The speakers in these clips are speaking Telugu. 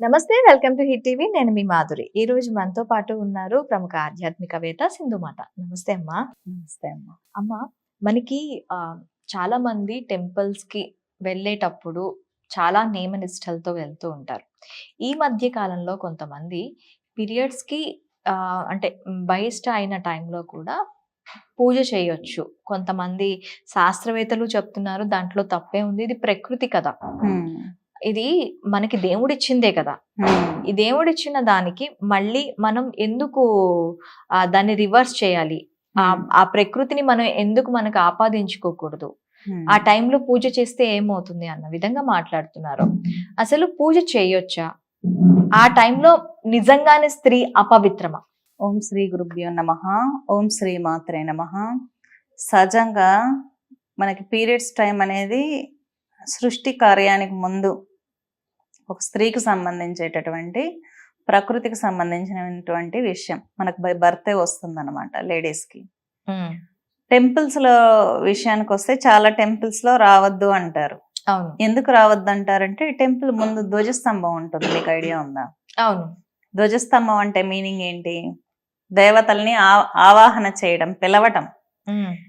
నమస్తే వెల్కమ్ టు హిట్ టీవీ. నేను మీ మాధురి. ఈ రోజు మనతో పాటు ఉన్నారు ప్రముఖ ఆధ్యాత్మికవేత్త సింధుమాత నమస్తే అమ్మా. నమస్తే అమ్మా. అమ్మ మనకి చాలా మంది టెంపుల్స్కి వెళ్ళేటప్పుడు చాలా నియమ నిష్టలతో వెళ్తూ ఉంటారు. ఈ మధ్య కాలంలో కొంతమంది పీరియడ్స్కి అంటే బహిష్ట అయిన టైంలో కూడా పూజ చేయొచ్చు. కొంతమంది శాస్త్రవేత్తలు చెప్తున్నారు దాంట్లో తప్పే ఉంది. ఇది ప్రకృతి కదా ఇది మనకి దేవుడిచ్చిందే కదా. ఈ దేవుడిచ్చిన దానికి మళ్ళీ మనం ఎందుకు దాన్ని రివర్స్ చేయాలి? ఆ ఆ ప్రకృతిని మనం ఎందుకు మనకు ఆపాదించుకోకూడదు? ఆ టైంలో పూజ చేస్తే ఏమవుతుంది అన్న విధంగా మాట్లాడుతున్నారు. అసలు పూజ చేయొచ్చా? ఆ టైంలో నిజంగానే స్త్రీ అపవిత్రమా? ఓం శ్రీ గురుభ్యో నమ. ఓం శ్రీ మాత్రే నమ. సహజంగా మనకి పీరియడ్స్ టైం అనేది సృష్టి కార్యానికి ముందు ఒక స్త్రీకి సంబంధించేటటువంటి ప్రకృతికి సంబంధించినటువంటి విషయం. మనకు బై బర్తే వస్తుంది అనమాట లేడీస్కి. టెంపుల్స్లో విషయానికి వస్తే చాలా టెంపుల్స్లో రావద్దు అంటారు. అవును. ఎందుకు రావద్దు అంటారంటే టెంపుల్ ముందు ధ్వజస్తంభం ఉంటుంది. మీకు ఐడియా ఉందా? అవును. ధ్వజస్తంభం అంటే మీనింగ్ ఏంటి? దేవతల్ని ఆవాహన చేయడం పిలవటం.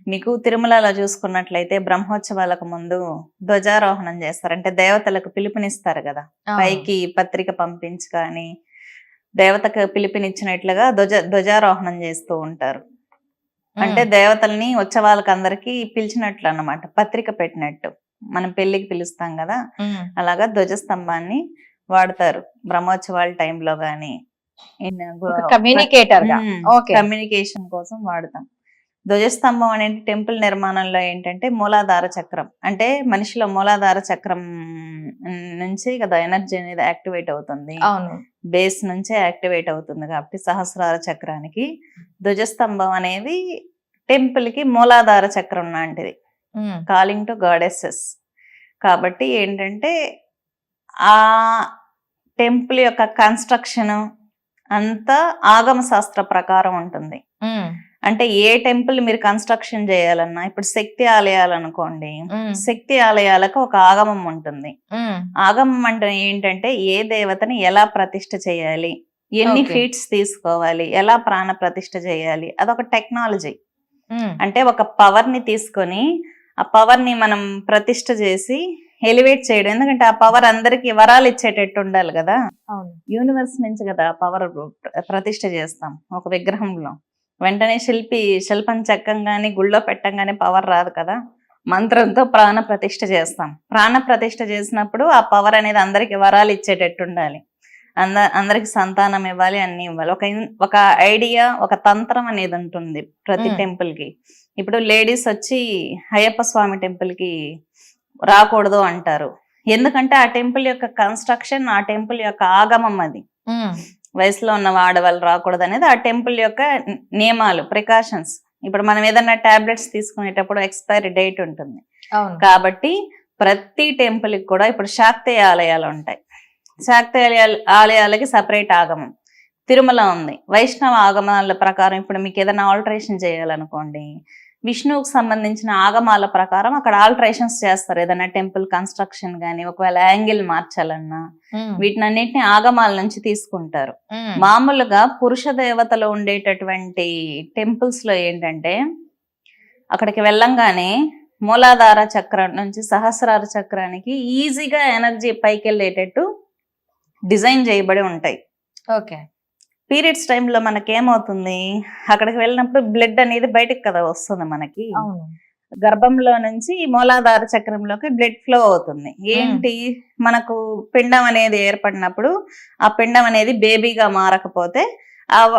మీకు తిరుమలలో చూసుకున్నట్లయితే బ్రహ్మోత్సవాలకు ముందు ధ్వజారోహణం చేస్తారు. అంటే దేవతలకు పిలుపునిస్తారు కదా. పైకి పత్రిక పంపించి కానీ దేవతకు పిలుపునిచ్చినట్లుగా ధ్వజ ధ్వజారోహణం చేస్తూ ఉంటారు. అంటే దేవతల్ని ఉత్సవాలకు అందరికి పిలిచినట్లు అన్నమాట పత్రిక పెట్టినట్టు. మనం పెళ్ళికి పిలుస్తాం కదా. అలాగా ధ్వజస్తంభాన్ని వాడతారు. బ్రహ్మోత్సవాల టైంలో గాని కమ్యూనికేటర్ కమ్యూనికేషన్ కోసం వాడతాం. ధ్వజస్తంభం అనేది టెంపుల్ నిర్మాణంలో ఏంటంటే మూలాధార చక్రం. అంటే మనిషిలో మూలాధార చక్రం నుంచి కదా ఎనర్జీ అనేది యాక్టివేట్ అవుతుంది. అవును. బేస్ నుంచే యాక్టివేట్ అవుతుంది కాబట్టి సహస్రార చక్రానికి. ధ్వజస్తంభం అనేది టెంపుల్కి మూలాధార చక్రం లాంటిది. Calling to goddesses. కాబట్టి ఏంటంటే ఆ టెంపుల్ యొక్క కన్స్ట్రక్షన్ అంతా ఆగమ శాస్త్ర ప్రకారం ఉంటుంది. అంటే ఏ టెంపుల్ మీరు కన్స్ట్రక్షన్ చేయాలన్నా ఇప్పుడు శక్తి ఆలయాలు అనుకోండి శక్తి ఆలయాలకు ఒక ఆగమం ఉంటుంది. ఆగమం అంటే ఏంటంటే ఏ దేవతని ఎలా ప్రతిష్ఠ చేయాలి ఎన్ని. ఫీట్స్ తీసుకోవాలి ఎలా ప్రాణ ప్రతిష్ఠ చేయాలి అదొక టెక్నాలజీ. అంటే ఒక పవర్ని తీసుకొని ఆ పవర్ని మనం ప్రతిష్ఠ చేసి ఎలివేట్ చేయడం. ఎందుకంటే ఆ పవర్ అందరికి వరాలు ఇచ్చేటట్టు ఉండాలి కదా. యూనివర్స్ నుంచి కదా పవర్ ప్రతిష్ఠ చేస్తాం ఒక విగ్రహంలో. వెంటనే శిల్పి శిల్పం చెక్కంగానే గుళ్ళో పెట్టంగానే పవర్ రాదు కదా. మంత్రంతో ప్రాణ ప్రతిష్ఠ చేస్తాం. ప్రాణ ప్రతిష్ఠ చేసినప్పుడు ఆ పవర్ అనేది అందరికి వరాలు ఇచ్చేటట్టు ఉండాలి. అంద అందరికి సంతానం ఇవ్వాలి అన్ని ఇవ్వాలి. ఒక ఒక ఐడియా ఒక తంత్రం అనేది ఉంటుంది ప్రతి. టెంపుల్కి ఇప్పుడు లేడీస్ వచ్చి అయ్యప్ప స్వామి టెంపుల్కి రాకూడదు అంటారు. ఎందుకంటే ఆ టెంపుల్ యొక్క కన్స్ట్రక్షన్ ఆ టెంపుల్ యొక్క ఆగమం అది. వయసులో ఉన్న ఆడవాళ్ళు రాకూడదు అనేది ఆ టెంపుల్ యొక్క నియమాలు ప్రికాషన్స్. ఇప్పుడు మనం ఏదైనా టాబ్లెట్స్ తీసుకునేటప్పుడు ఎక్స్పైరీ డేట్ ఉంటుంది. కాబట్టి ప్రతి టెంపుల్కి కూడా ఇప్పుడు శాక్తేయ ఆలయాలు ఉంటాయి. శాక్తేయ ఆలయాలు ఆలయాలకి సపరేట్ ఆగమం. తిరుమల ఉంది. వైష్ణవ ఆగమాల ప్రకారం ఇప్పుడు మీకు ఏదైనా ఆల్టరేషన్ చేయాలనుకోండి విష్ణువుకు సంబంధించిన ఆగమాల ప్రకారం అక్కడ ఆల్టరేషన్స్ చేస్తారు. ఏదైనా టెంపుల్ కన్స్ట్రక్షన్ కానీ ఒకవేళ యాంగిల్ మార్చాలన్నా వీటినన్నిటిని ఆగమాల నుంచి తీసుకుంటారు. మామూలుగా పురుష దేవతలు ఉండేటటువంటి టెంపుల్స్లో ఏంటంటే అక్కడికి వెళ్ళంగానే మూలాధార చక్రం నుంచి సహస్రార చక్రానికి ఈజీగా ఎనర్జీ పైకి వెళ్ళేటట్టు డిజైన్ చేయబడి ఉంటాయి. ఓకే. పీరియడ్స్ టైంలో మనకేమవుతుంది? అక్కడికి వెళ్ళినప్పుడు బ్లడ్ అనేది బయటకు కదా వస్తుంది మనకి. గర్భంలో నుంచి మూలాధార చక్రంలోకి బ్లడ్ ఫ్లో అవుతుంది. ఏంటి? మనకు పిండం అనేది ఏర్పడినప్పుడు ఆ పిండం అనేది బేబీగా మారకపోతే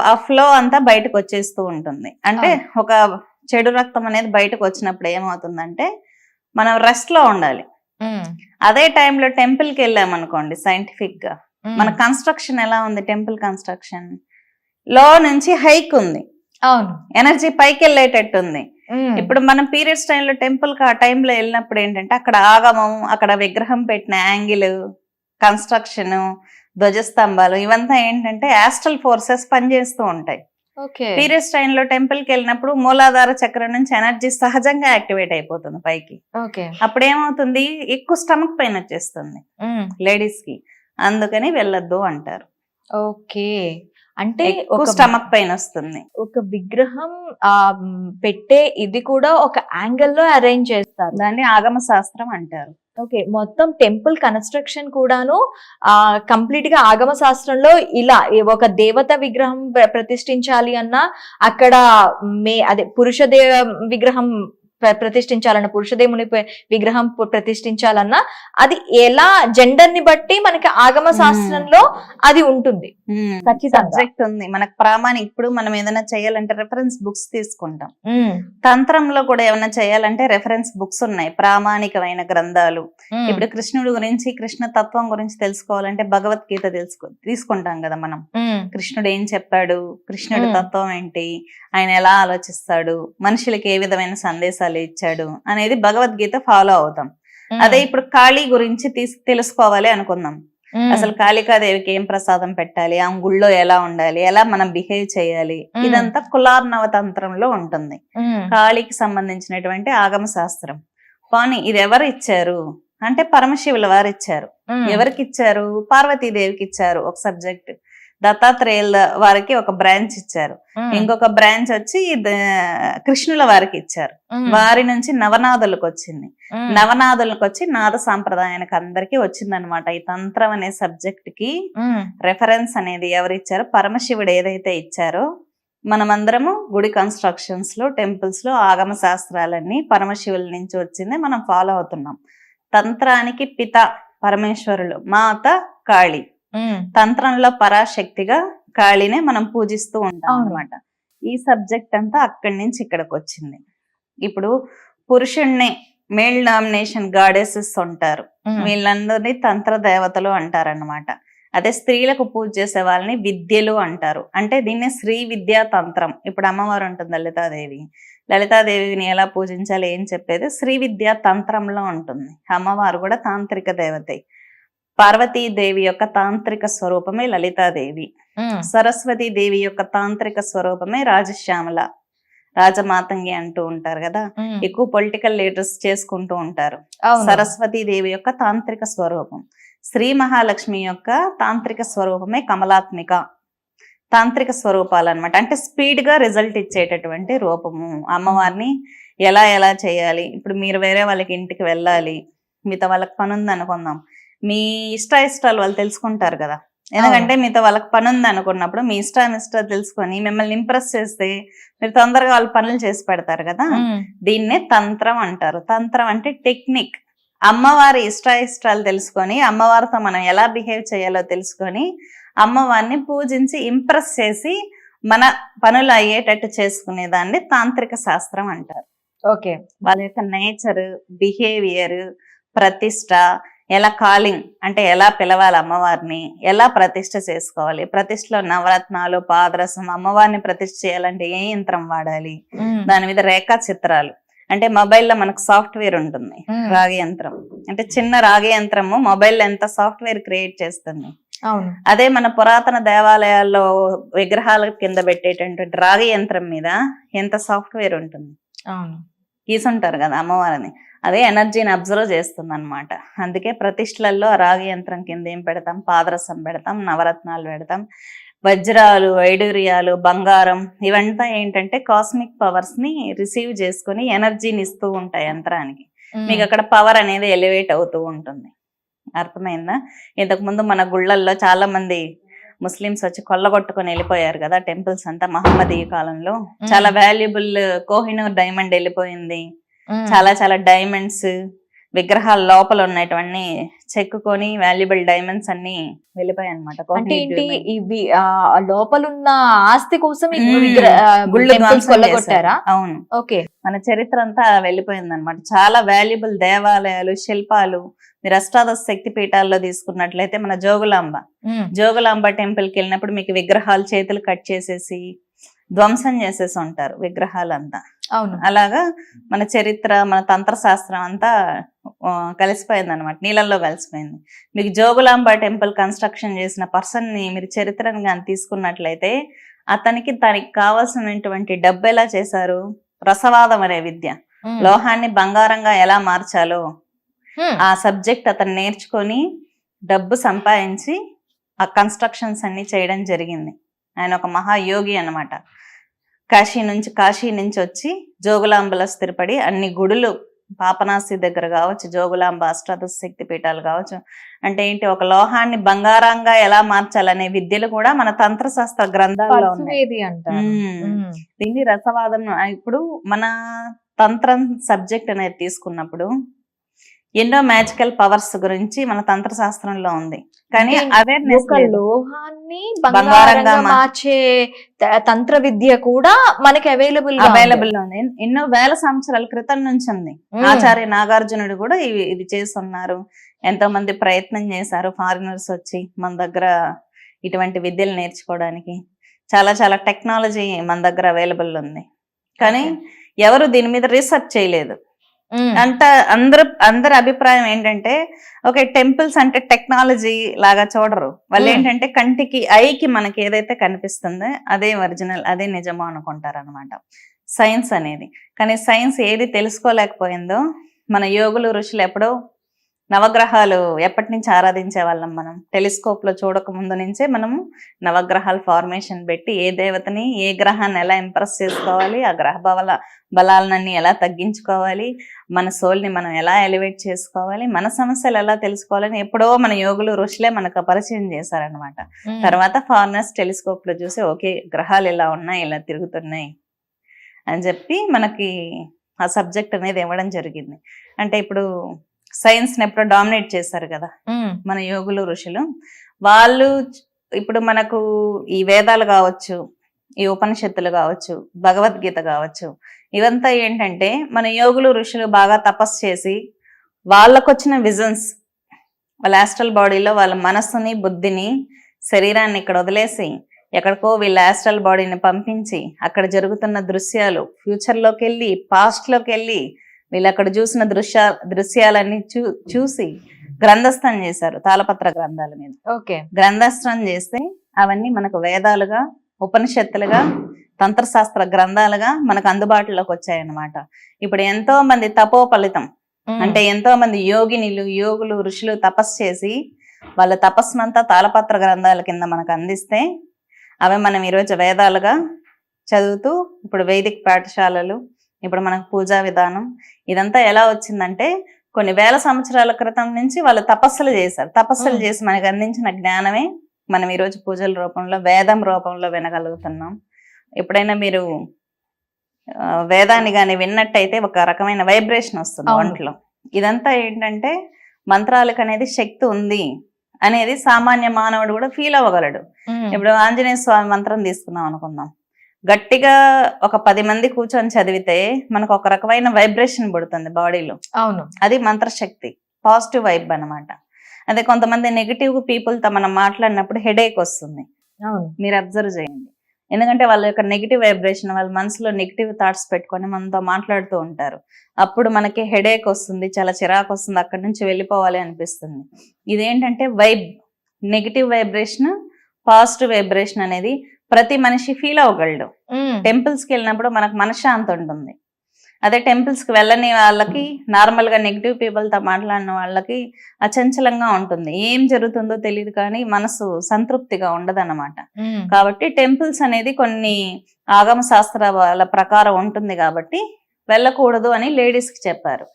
ఆ ఫ్లో అంతా బయటకు వచ్చేస్తూ ఉంటుంది. అంటే ఒక చెడు రక్తం అనేది బయటకు వచ్చినప్పుడు ఏమవుతుందంటే మనం రెస్ట్లో ఉండాలి అదే టైంలో టెంపుల్కి వెళ్ళామనుకోండి సైంటిఫిక్గా మన కన్స్ట్రక్షన్ ఎలా ఉంది? Temple construction. లో నుంచి హైక్ ఉంది. అవును. ఎనర్జీ పైకి వెళ్ళేటట్టు ఉంది. ఇప్పుడు మనం పీరియడ్స్ టైంలో టెంపుల్కి ఆ టైంలో వెళ్ళినప్పుడు ఏంటంటే అక్కడ ఆగమం అక్కడ విగ్రహం పెట్టిన యాంగిల్ కన్స్ట్రక్షన్ ధ్వజస్తంభాలు ఇవంతా ఏంటంటే యాస్ట్రల్ ఫోర్సెస్ పనిచేస్తూ ఉంటాయి. పీరియడ్స్ టైంలో టెంపుల్కి వెళ్ళినప్పుడు మూలాధార చక్రం నుంచి ఎనర్జీ సహజంగా యాక్టివేట్ అయిపోతుంది పైకి. ఓకే. అప్పుడు ఏమవుతుంది ఎక్కువ స్టమక్ పెయిన్ వచ్చేస్తుంది. లేడీస్కి అందుకని వెళ్ళొద్దు అంటారు. ఓకే. అంటే ఒక స్టమక్ పెయిన్ వస్తుంది. ఒక విగ్రహం ఆ పెట్టే ఇది కూడా ఒక యాంగిల్లో అరేంజ్ చేస్తారు. దాన్ని ఆగమ శాస్త్రం అంటారు. ఓకే. మొత్తం టెంపుల్ కన్స్ట్రక్షన్ కూడాను ఆ కంప్లీట్గా ఆగమ శాస్త్రంలో ఇలా ఒక దేవత విగ్రహం ప్ర- ప్రతిష్ఠించాలి అన్నా అక్కడ మే అదే పురుష దేవ విగ్రహం ప్రతిష్ఠించాలన్న పురుషదేవుని విగ్రహం ప్రతిష్ఠించాలన్నా అది ఎలా జెండర్ని బట్టి మనకి ఆగమ శాస్త్రంలో అది ఉంటుంది. సబ్జెక్ట్ ఉంది. మనకు ప్రామాణిక ఇప్పుడు మనం ఏదైనా చేయాలంటే రెఫరెన్స్ బుక్స్ తీసుకుంటాం. తంత్రంలో కూడా ఏమైనా చేయాలంటే రెఫరెన్స్ బుక్స్ ఉన్నాయి. ప్రామాణికమైన గ్రంథాలు. ఇప్పుడు కృష్ణుడి గురించి కృష్ణ తత్వం గురించి తెలుసుకోవాలంటే భగవద్గీత తెలుసుకో తీసుకుంటాం కదా మనం. కృష్ణుడు ఏం చెప్పాడు? కృష్ణుడి. తత్వం ఏంటి? ఆయన ఎలా ఆలోచిస్తాడు? మనుషులకి ఏ విధమైన సందేశాలు ఇచ్చాడు అనేది భగవద్గీత ఫాలో అవుతాం. అదే ఇప్పుడు కాళీ గురించి తీస్ తెలుసుకోవాలి అనుకుందాం. అసలు కాళికాదేవికి ఏం ప్రసాదం పెట్టాలి? ఆ గుళ్ళో ఎలా ఉండాలి? ఎలా మనం బిహేవ్ చేయాలి. ఇదంతా కులార్నవ తంత్రంలో ఉంటుంది. కాళీకి సంబంధించినటువంటి ఆగమ శాస్త్రం. పోనీ ఇది ఎవరు ఇచ్చారు? అంటే పరమశివుల వారు ఇచ్చారు. ఎవరికి ఇచ్చారు? పార్వతీదేవికి ఇచ్చారు ఒక సబ్జెక్ట్. దత్తాత్రేయుల వారికి ఒక బ్రాంచ్ ఇచ్చారు. ఇంకొక బ్రాంచ్ వచ్చి కృష్ణుల వారికి ఇచ్చారు. వారి నుంచి నవనాథులకు వచ్చింది. నవనాథులకు వచ్చి నాద సాంప్రదాయానికి అందరికీ వచ్చిందనమాట ఈ తంత్రం అనే సబ్జెక్ట్కి రెఫరెన్స్ అనేది ఎవరు ఇచ్చారో పరమశివుడు ఏదైతే ఇచ్చారో మనమందరము గుడి కన్స్ట్రక్షన్స్లో టెంపుల్స్లో ఆగమ శాస్త్రాలన్నీ పరమశివుల నుంచి వచ్చింది. మనం ఫాలో అవుతున్నాం. తంత్రానికి పిత పరమేశ్వరులు మాత కాళి. తంత్రంలో పరాశక్తిగా కాళీనే మనం పూజిస్తూ ఉంటాం. అనమాట ఈ సబ్జెక్ట్ అంతా అక్కడి నుంచి ఇక్కడికి వచ్చింది. ఇప్పుడు పురుషుణ్ణి మేల్ నామినేషన్ గాడెసెస్ ఉంటారు వీళ్ళందరినీ తంత్ర దేవతలు అంటారన్నమాట. అదే స్త్రీలకు పూజ చేసే వాళ్ళని విద్యలు అంటారు. అంటే దీన్నే శ్రీ విద్యా తంత్రం. ఇప్పుడు అమ్మవారు ఉంటుంది లలితాదేవి. లలితాదేవిని ఎలా పూజించాలి ఏం చెప్పేది? శ్రీ విద్యా తంత్రంలో ఉంటుంది. అమ్మవారు కూడా తాంత్రిక దేవతే. పార్వతీదేవి యొక్క తాంత్రిక స్వరూపమే లలితాదేవి. సరస్వతి దేవి యొక్క తాంత్రిక స్వరూపమే రాజశ్యామల. రాజమాతంగి అంటూ ఉంటారు కదా? ఎక్కువ పొలిటికల్ లీడర్స్ చేసుకుంటూ ఉంటారు. సరస్వతి దేవి యొక్క తాంత్రిక స్వరూపం. శ్రీ మహాలక్ష్మి యొక్క తాంత్రిక స్వరూపమే కమలాత్మిక. తాంత్రిక స్వరూపాలు అనమాట అంటే స్పీడ్గా రిజల్ట్ ఇచ్చేటటువంటి రూపము. అమ్మవారిని ఎలా ఎలా చేయాలి? ఇప్పుడు మీరు వేరే వాళ్ళకి ఇంటికి వెళ్ళాలి. మీతో వాళ్ళకి పని ఉంది అనుకుందాం. మీ ఇష్ట ఇష్టాలు వాళ్ళు తెలుసుకుంటారు కదా. ఎందుకంటే మీతో వాళ్ళకి పని ఉంది అనుకున్నప్పుడు మీ ఇష్టం ఇష్టాలు తెలుసుకొని మిమ్మల్ని ఇంప్రెస్ చేస్తే మీరు తొందరగా వాళ్ళు పనులు చేసి పెడతారు కదా. దీన్నే తంత్రం అంటారు. తంత్రం అంటే టెక్నిక్. అమ్మవారి ఇష్ట ఇష్టాలు తెలుసుకొని అమ్మవారితో మనం ఎలా బిహేవ్ చేయాలో తెలుసుకొని అమ్మవారిని పూజించి ఇంప్రెస్ చేసి మన పనులు అయ్యేటట్టు చేసుకునే దాన్ని తాంత్రిక శాస్త్రం అంటారు. ఓకే. వాళ్ళ యొక్క నేచర్ బిహేవియర్ ప్రతిష్ట ఎలా కాలింగ్ అంటే ఎలా పిలవాలి అమ్మవారిని ఎలా ప్రతిష్ట చేసుకోవాలి ప్రతిష్టలో నవరత్నాలు పాదరసం అమ్మవారిని ప్రతిష్ట చేయాలంటే ఏ యంత్రం వాడాలి? దాని మీద రేఖా చిత్రాలు అంటే మొబైల్లో మనకు సాఫ్ట్వేర్ ఉంటుంది రాగి యంత్రం. అంటే చిన్న రాగి యంత్రము మొబైల్లో ఎంత సాఫ్ట్వేర్ క్రియేట్ చేస్తుంది? అదే మన పురాతన దేవాలయాల్లో విగ్రహాల కింద పెట్టేటటువంటి రాగి యంత్రం మీద ఎంత సాఫ్ట్వేర్ ఉంటుంది? అవును. గీసుంటారు కదా అమ్మవారిని. అదే ఎనర్జీని అబ్జర్వ్ చేస్తుంది అనమాట అందుకే ప్రతిష్టలలో రాగి యంత్రం కింద ఏం పెడతాం? పాదరసం పెడతాం నవరత్నాలు పెడతాం. వజ్రాలు వైడూర్యాలు బంగారం ఇవంతా ఏంటంటే కాస్మిక్ పవర్స్ని రిసీవ్ చేసుకొని ఎనర్జీని ఇస్తూ ఉంటాయి యంత్రానికి. మీకు అక్కడ పవర్ అనేది ఎలివేట్ అవుతూ ఉంటుంది. అర్థమైందా? ఇంతకు ముందు మన గుళ్ళల్లో చాలా మంది ముస్లిమ్స్ వచ్చి కొల్లగొట్టుకొని వెళ్ళిపోయారు కదా టెంపుల్స్ అంతా మహమ్మదీయ కాలంలో. చాలా వాల్యుబుల్ కోహినూర్ డైమండ్ వెళ్ళిపోయింది. చాలా చాలా డైమండ్స్ విగ్రహాల లోపల ఉన్నటువంటి చెక్కుకొని వాల్యుబుల్ డైమండ్స్ అన్ని వెళ్ళిపోయాయి అనమాట అంటే ఏంటి? ఇవి లోపలున్న ఆస్తి కోసం కొల్లగొట్టారా. అవును. ఓకే. మన చరిత్ర అంతా వెళ్ళిపోయింది అనమాట చాలా వాల్యుబుల్ దేవాలయాలు శిల్పాలు మీరు అష్టాదశ శక్తి పీఠాల్లో తీసుకున్నట్లయితే మన జోగులాంబ. జోగులాంబ టెంపుల్కి వెళ్ళినప్పుడు మీకు విగ్రహాలు చేతులు కట్ చేసేసి ధ్వంసం చేసేసి ఉంటారు విగ్రహాలంతా. అలాగా మన చరిత్ర మన తంత్ర శాస్త్రం అంతా కలిసిపోయింది అనమాట నీళ్ళల్లో కలిసిపోయింది. మీకు జోగులాంబ టెంపుల్ కన్స్ట్రక్షన్ చేసిన పర్సన్ని మీరు చరిత్రను కానీ తీసుకున్నట్లయితే అతనికి దానికి కావాల్సినటువంటి డబ్బు ఎలా చేశారు? రసవాదం అనే విద్య. లోహాన్ని బంగారంగా ఎలా మార్చాలో ఆ సబ్జెక్ట్ అతను నేర్చుకొని డబ్బు సంపాదించి ఆ కన్స్ట్రక్షన్స్ అన్ని చేయడం జరిగింది. ఆయన ఒక మహాయోగి అన్నమాట. కాశీ నుంచి కాశీ నుంచి వచ్చి జోగులాంబలో స్థిరపడి అన్ని గుడులు పాపనాసి దగ్గర కావచ్చు జోగులాంబ అష్టాదశ శక్తి పీఠాలు కావచ్చు. అంటే ఏంటి? ఒక లోహాన్ని బంగారంగా ఎలా మార్చాలనే విద్యలు కూడా మన తంత్రశాస్త్ర గ్రంథాల్లో. దీన్ని రసవాదం ఇప్పుడు మన తంత్రం సబ్జెక్ట్ అనేది తీసుకున్నప్పుడు ఎన్నో మ్యాజికల్ పవర్స్ గురించి మన తంత్ర శాస్త్రంలో ఉంది. కానీ అవేర్నెస్ లోహాన్ని బంగారంగా మార్చే తంత్ర విద్య కూడా మనకి అవైలబుల్ అవైలబుల్ ఉంది. ఎన్నో వేల సంవత్సరాల క్రితం నుంచి ఉంది. ఆచార్య నాగార్జునుడు కూడా ఇవి ఇది చేస్తున్నారు. ఎంతో మంది ప్రయత్నం చేశారు ఫారినర్స్ వచ్చి మన దగ్గర ఇటువంటి విద్యలు నేర్చుకోవడానికి. చాలా చాలా టెక్నాలజీ మన దగ్గర అవైలబుల్ ఉంది. కానీ ఎవరు దీని మీద రీసెర్చ్ చేయలేదు. అంత అందరు అందరి అభిప్రాయం ఏంటంటే ఓకే టెంపుల్స్ అంటే టెక్నాలజీ లాగా చూడరు. వాళ్ళు Hmm. ఏంటంటే కంటికి ఐకి మనకి ఏదైతే కనిపిస్తుందో అదే ఒరిజినల్ అదే నిజమో అనుకుంటారు అనమాట సైన్స్ అనేది. కానీ సైన్స్ ఏది తెలుసుకోలేకపోయిందో మన యోగులు ఋషులు ఎప్పుడో నవగ్రహాలు ఎప్పటి నుంచి ఆరాధించే వాళ్ళం మనం? టెలిస్కోప్లో చూడక ముందు నుంచే మనము నవగ్రహాల ఫార్మేషన్ పెట్టి ఏ దేవతని ఏ గ్రహాన్ని ఎలా ఇంప్రెస్ చేసుకోవాలి ఆ గ్రహ బల బలాలన్నీ ఎలా తగ్గించుకోవాలి మన సోల్ని మనం ఎలా ఎలివేట్ చేసుకోవాలి మన సమస్యలు ఎలా తెలుసుకోవాలని ఎప్పుడో మన యోగులు ఋషులే మనకు పరిచయం చేశారనమాట తర్వాత ఫారినర్స్ టెలిస్కోప్లో చూసి ఓకే గ్రహాలు ఇలా ఉన్నాయి ఇలా తిరుగుతున్నాయి అని చెప్పి మనకి ఆ సబ్జెక్ట్ అనేది ఇవ్వడం జరిగింది. అంటే ఇప్పుడు సైన్స్ని ఎప్పుడో డామినేట్ చేశారు కదా. మన యోగులు ఋషులు. వాళ్ళు ఇప్పుడు మనకు ఈ వేదాలు కావచ్చు ఈ ఉపనిషత్తులు కావచ్చు భగవద్గీత కావచ్చు ఇవంతా ఏంటంటే మన యోగులు ఋషులు బాగా తపస్సు చేసి వాళ్ళకొచ్చిన విజన్స్ వాళ్ళ ఆస్ట్రల్ బాడీలో వాళ్ళ మనస్సుని బుద్ధిని శరీరాన్ని ఇక్కడ వదిలేసి ఎక్కడికో వీళ్ళ ఆస్ట్రల్ బాడీని పంపించి అక్కడ జరుగుతున్న దృశ్యాలు ఫ్యూచర్లోకి వెళ్ళి పాస్ట్లోకి వెళ్ళి వీళ్ళు అక్కడ చూసిన దృశ్య దృశ్యాలన్నీ చూ చూసి గ్రంథస్థం చేశారు తాళపత్ర గ్రంథాల మీద. ఓకే. గ్రంథస్థం చేస్తే అవన్నీ మనకు వేదాలుగా ఉపనిషత్తులుగా తంత్రశాస్త్ర గ్రంథాలుగా మనకు అందుబాటులోకి వచ్చాయన్నమాట. ఇప్పుడు ఎంతో మంది తపో ఫలితం అంటే ఎంతో మంది యోగినిలు యోగులు ఋషులు తపస్సు చేసి వాళ్ళ తపస్సునంతా తాళపత్ర గ్రంథాల కింద మనకు అందిస్తే అవి మనం ఈరోజు వేదాలుగా చదువుతూ ఇప్పుడు వైదిక పాఠశాలలు ఇప్పుడు మనకు పూజా విధానం ఇదంతా ఎలా వచ్చిందంటే కొన్ని వేల సంవత్సరాల క్రితం నుంచి వాళ్ళు తపస్సులు చేశారు. తపస్సులు. చేసి మనకు అందించిన జ్ఞానమే మనం ఈరోజు పూజల రూపంలో వేదం రూపంలో వినగలుగుతున్నాం. ఎప్పుడైనా మీరు వేదాన్ని కానీ విన్నట్టయితే ఒక రకమైన వైబ్రేషన్ వస్తుంది. ఒంట్లో. ఇదంతా ఏంటంటే మంత్రాలకు అనేది శక్తి ఉంది అనేది సామాన్య మానవుడు కూడా ఫీల్ అవ్వగలడు. ఇప్పుడు ఆంజనేయ స్వామి మంత్రం తీసుకున్నాం అనుకుందాం. గట్టిగా ఒక పది మంది కూర్చొని చదివితే మనకు ఒక రకమైన వైబ్రేషన్ పుడుతుంది బాడీలో. అవును. అది మంత్రశక్తి పాజిటివ్ వైబ్ అన్నమాట. అదే కొంతమంది నెగిటివ్ పీపుల్తో మనం మాట్లాడినప్పుడు హెడేక్ వస్తుంది. అవును. మీరు అబ్జర్వ్ చేయండి. ఎందుకంటే వాళ్ళ యొక్క నెగిటివ్ వైబ్రేషన్ వాళ్ళ మనసులో నెగిటివ్ థాట్స్ పెట్టుకొని మనతో మాట్లాడుతూ ఉంటారు. అప్పుడు మనకి హెడేక్ వస్తుంది చాలా చిరాకు వస్తుంది అక్కడి నుంచి వెళ్ళిపోవాలి అనిపిస్తుంది. ఇదేంటంటే vibe negative vibration positive vibration అనేది ప్రతి మనిషి ఫీల్ అవ్వగలడు మ్మ్. టెంపుల్స్కి వెళ్ళినప్పుడు మనకు మనశ్శాంతి ఉంటుంది అదే టెంపుల్స్కి వెళ్ళని వాళ్ళకి నార్మల్గా నెగిటివ్ పీపుల్తో మాట్లాడిన వాళ్ళకి అచంచలంగా ఉంటుంది ఏం జరుగుతుందో తెలియదు కానీ మనసు సంతృప్తిగా ఉండదన్నమాట. కాబట్టి టెంపుల్స్ అనేది కొన్ని ఆగమ శాస్త్రాల ప్రకారం ఉంటుంది కాబట్టి వెళ్ళకూడదు అని లేడీస్కి చెప్పారు.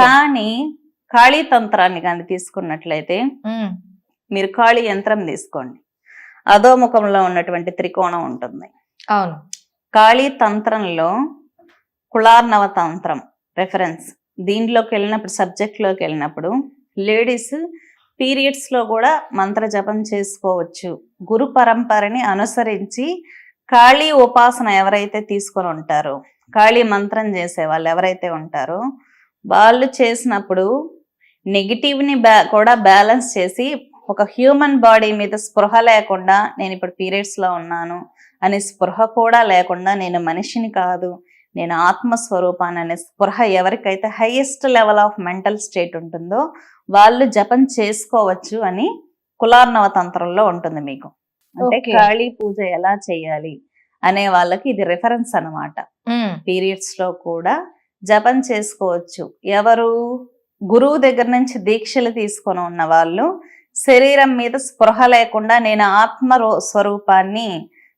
కానీ కాళీ తంత్రాన్ని కానీ తీసుకున్నట్లయితే. మీరు కాళీ యంత్రం తీసుకోండి అధోముఖంలో ఉన్నటువంటి త్రికోణం ఉంటుంది. అవును. కాళీ తంత్రంలో కుళార్నవ తంత్రం రెఫరెన్స్ దీంట్లోకి వెళ్ళినప్పుడు సబ్జెక్ట్లోకి వెళ్ళినప్పుడు లేడీస్ పీరియడ్స్లో కూడా మంత్ర జపం చేసుకోవచ్చు. గురు పరంపరని అనుసరించి కాళీ ఉపాసన ఎవరైతే తీసుకొని ఉంటారో కాళీ మంత్రం చేసే వాళ్ళు ఎవరైతే ఉంటారో వాళ్ళు చేసినప్పుడు నెగిటివ్ని బ్యా కూడా బ్యాలెన్స్ చేసి ఒక హ్యూమన్ బాడీ మీద స్పృహ లేకుండా నేను ఇప్పుడు periods లో ఉన్నాను. అనే స్పృహ కూడా లేకుండా నేను మనిషిని కాదు. నేను ఆత్మస్వరూపాన్ని అనే స్పృహ ఎవరికైతే highest level of mental state ఉంటుందో వాళ్ళు జపం చేసుకోవచ్చు అని కులార్నవ తంత్రంలో ఉంటుంది మీకు. అంటే. కాళీ పూజ ఎలా చేయాలి అనే వాళ్ళకి ఇది రిఫరెన్స్ అన్నమాట. మ్మ్. పీరియడ్స్లో కూడా జపం చేసుకోవచ్చు. ఎవరు గురువు దగ్గర నుంచి దీక్షలు తీసుకొని ఉన్న వాళ్ళు శరీరం మీద స్పృహ లేకుండా నేను ఆత్మ స్వరూపాన్ని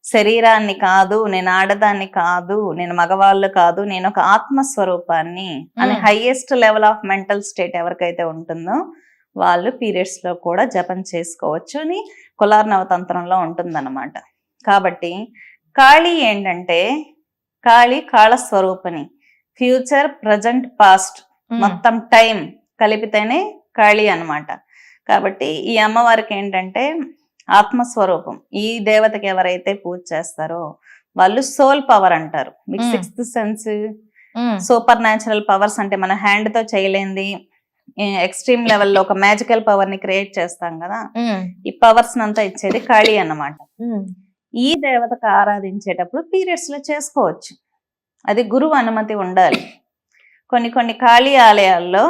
శరీరాన్ని కాదు నేను ఆడదాన్ని కాదు నేను మగవాళ్ళు కాదు నేను ఒక ఆత్మ స్వరూపాన్ని అని. Highest level of mental state ఎవరికైతే ఉంటుందో వాళ్ళు పీరియడ్స్లో కూడా జపం చేసుకోవచ్చు అని కులార్నవతంత్రంలో ఉంటుందన్నమాట. కాబట్టి కాళీ ఏంటంటే కాళీ కాళ స్వరూపిణి ఫ్యూచర్ ప్రజెంట్ పాస్ట్ మొత్తం టైం కలిపితేనే కాళీ అన్నమాట. కాబట్టి ఈ అమ్మవారికి ఏంటంటే ఆత్మస్వరూపం. ఈ దేవతకి ఎవరైతే పూజ చేస్తారో వాళ్ళు సోల్ పవర్ అంటారు. మీకు. Sixth sense super natural powers అంటే మన హ్యాండ్తో చేయలేంది. ఎక్స్ట్రీమ్ లెవెల్లో ఒక మ్యాజికల్ పవర్ని క్రియేట్ చేస్తాం కదా. ఈ పవర్స్ అంతా ఇచ్చేది కాళీ అన్నమాట. ఈ దేవతకు ఆరాధించేటప్పుడు పీరియడ్స్లో చేసుకోవచ్చు. అది గురువు అనుమతి ఉండాలి. కొన్ని కొన్ని ఖాళీ ఆలయాల్లో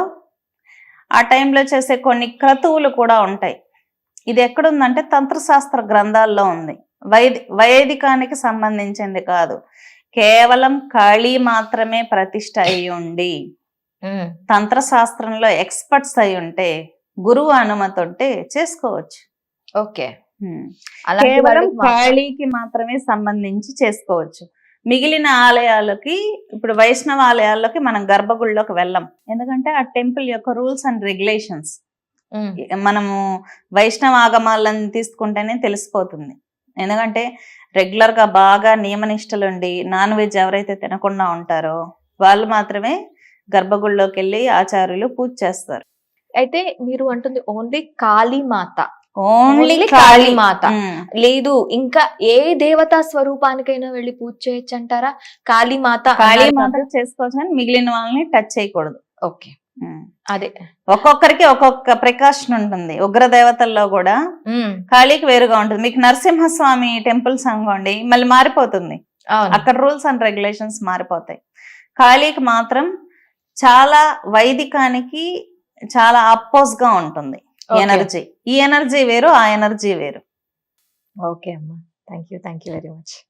ఆ టైంలో చేసే కొన్ని క్రతువులు కూడా ఉంటాయి. ఇది ఎక్కడుందంటే తంత్రశాస్త్ర గ్రంథాల్లో ఉంది. వైది వైదికానికి సంబంధించింది కాదు. కేవలం ఖాళీ మాత్రమే ప్రతిష్ట అయి ఉండి తంత్రశాస్త్రంలో ఎక్స్పర్ట్స్ అయి ఉంటే గురువు అనుమతి ఉంటే చేసుకోవచ్చు. ఓకే. కేవలం ఖాళీకి మాత్రమే సంబంధించి చేసుకోవచ్చు. మిగిలిన ఆలయాలకి ఇప్పుడు వైష్ణవ ఆలయాల్లోకి మనం గర్భగుడిలోకి వెళ్ళం. ఎందుకంటే ఆ టెంపుల్ యొక్క రూల్స్ అండ్ రెగ్యులేషన్స్ మనము వైష్ణవ ఆగమాలను తీసుకుంటేనే తెలిసిపోతుంది. ఎందుకంటే రెగ్యులర్గా బాగా నియమనిష్టలుండి నాన్ వెజ్ ఎవరైతే తినకుండా ఉంటారో వాళ్ళు మాత్రమే గర్భగుడిలోకి వెళ్ళి ఆచార్యులు పూజ చేస్తారు. అయితే మీరు అంటుంది ఓన్లీ కాళీమాత ఓన్లీ కాళీ. ఉమ్. లేదు ఇంకా ఏ దేవతా స్వరూపానికైనా వెళ్ళి పూజ చేయొచ్చు అంటారా కాళీమాత కాళీ అన్నారు మాత్రం కదా? చేసుకోవచ్చు కానీ మిగిలిన వాళ్ళని టచ్ చేయకూడదు. ఓకే. అదే. ఒక్కొక్కరికి ఒక్కొక్క ప్రికాషన్ ఉంటుంది. ఉగ్ర దేవతల్లో కూడా కాళీకి వేరుగా ఉంటుంది. మీకు నరసింహస్వామి టెంపుల్స్ అనుకోండి మళ్ళీ మారిపోతుంది. అక్కడ రూల్స్ అండ్ రెగ్యులేషన్స్ మారిపోతాయి. కాళీకి మాత్రం చాలా వైదికానికి చాలా అపోజ్గా ఉంటుంది. ఎనర్జీ. ఈ ఎనర్జీ వేరు ఆ ఎనర్జీ వేరు. ఓకే అమ్మా. Thank you thank you very much